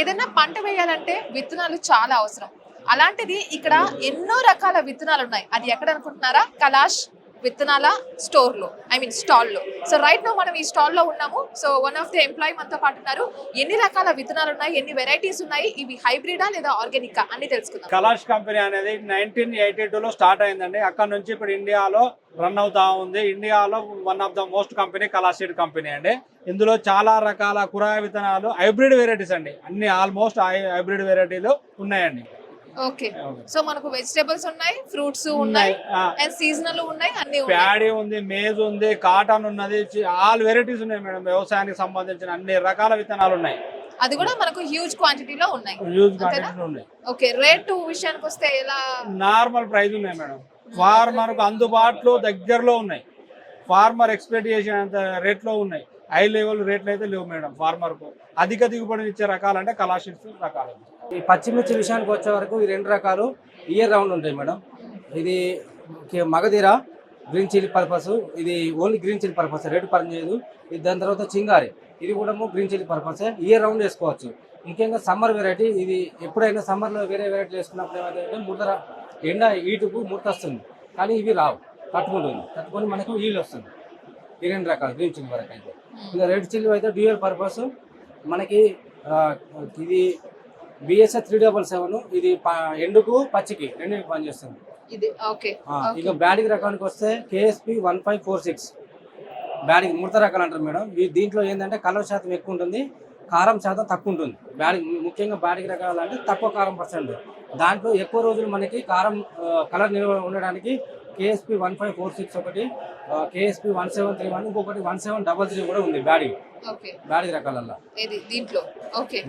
ఏదైనా పంట వేయాలంటే విత్తనాలు చాలా అవసరం. అలాంటిది ఇక్కడ ఎన్నో రకాల విత్తనాలు ఉన్నాయి అది ఎక్కడ అనుకుంటున్నారా? కలాష్ విత్తనాల స్టోర్లో ఐ మీన్ స్టాల్లో సో రైట్ నో మనం ఈ స్టాల్లో ఉన్నాము. So one of the employee మనతో పాటు ఉన్నారు. ఎన్ని రకాల విత్తనాలు ఉన్నాయి? ఎన్ని వెరైటీస్ ఉన్నాయి? ఇవి హైబ్రిడా లేదా ఆర్గానికా? అన్ని తెలుసుకుందాం. కలాష్ కంపెనీ అనేది నైన్టీన్ ఎయిటీ టూలో స్టార్ట్ అయిందండి. అక్కడ నుంచి ఇప్పుడు ఇండియాలో రన్ అవుతా ఉంది. ఇండియాలో one of the most company కలాసీడ్ company అండి. ఇందులో చాలా రకాల కూరగాయ విత్తనాలు హైబ్రిడ్ వెరైటీస్ అండి. అన్ని ఆల్మోస్ట్ హైబ్రిడ్ వెరైటీలు ఉన్నాయండి. ఓకే. సో మనకు వెజిటేబుల్స్ ఉన్నాయి ఫ్రూట్స్ ఉన్నాయి. అండ్ సీజనల్ ఉన్నాయి అన్ని ప్యాడీ ఉంది మేజ్ ఉంది కాటన్ ఉన్నది ఆల్ వెరైటీస్ ఉన్నాయి మేడం వ్యవసాయానికి సంబంధించిన అన్ని రకాల విత్తనాలు ఉన్నాయి. అది కూడా మనకు హ్యూజ్ క్వాంటిటీలో ఉన్నాయి. యూజ్ అంతేనా? క్వాంటిటీ ఉన్నాయి. ఓకే రేట్ విషయానికి వస్తే ఎలా? నార్మల్ ప్రైస్ ఉన్నాయి మేడం. ఫార్మర్కు అందుబాటులో దగ్గరలో ఉన్నాయి. ఫార్మర్ ఎక్స్పెక్ట్ చేసినంత రేట్లో ఉన్నాయి. హై లెవెల్ రేట్లు అయితే లేవు మేడం ఫార్మర్కు అధిక దిగుబడిని ఇచ్చే రకాలంటే కళాశిల్స్ రకాలు. ఈ పచ్చిమిర్చి విషయానికి వచ్చే వరకు ఈ రెండు రకాలు ఇయర్ రౌండ్ ఉంటాయి మేడం. ఇది మగధీర గ్రీన్ చిల్లీ పర్పస్ ఇది only green chilli purpose rate పనిచేయదు ఇది దాని తర్వాత చింగారి ఇది కూడా green chilli purpose year round వేసుకోవచ్చు ముఖ్యంగా సమ్మర్ వెరైటీ ఇది ఎప్పుడైనా సమ్మర్లో వేరే వెరైటీ వేసుకున్నప్పుడు ఏమైతే ముడత ఎండ ఈటుకు ముడత వస్తుంది. కానీ ఇవి రావు తట్టుకుంటుంది. తట్టుకొని మనకు ఈళ్ళు వస్తుంది. ఈ రెండు రకాలు గ్రీన్ చిల్లీ వరకు అయితే. ఇంకా రెడ్ చిల్లీ అయితే డ్యూయల్ పర్పస్ మనకి ఇది బిఎస్ఎస్ త్రీ డబల్ సెవెన్ ఇది ఎండుకు పచ్చికి రెండింటికి పనిచేస్తుంది. ఇక బ్యాడిగ్ రకానికి వస్తే KSP one five four six Byadgi ముడత రకాలు అంటారు మేడం. దీంట్లో ఏంటంటే కలర్ శాతం ఎక్కువ ఉంటుంది కారం శాతం తక్కువ ఉంటుంది. బ్యాడిగ్ ముఖ్యంగా బ్యాడిగ్ రకాలు అంటే తక్కువ కారం పర్సెంట్ దాంట్లో ఎక్కువ రోజులు మనకి కారం కలర్ నిల్వ ఉండడానికి KSP one five four six ఒకటి KSP one seven three one ఇంకొకటి వన్ సెవెన్ డబల్ త్రీ కూడా ఉంది బ్యాడిగ్ ఓకే. బ్యాడిగ్ రకాలల్లో. దీంట్లో. ఓకే.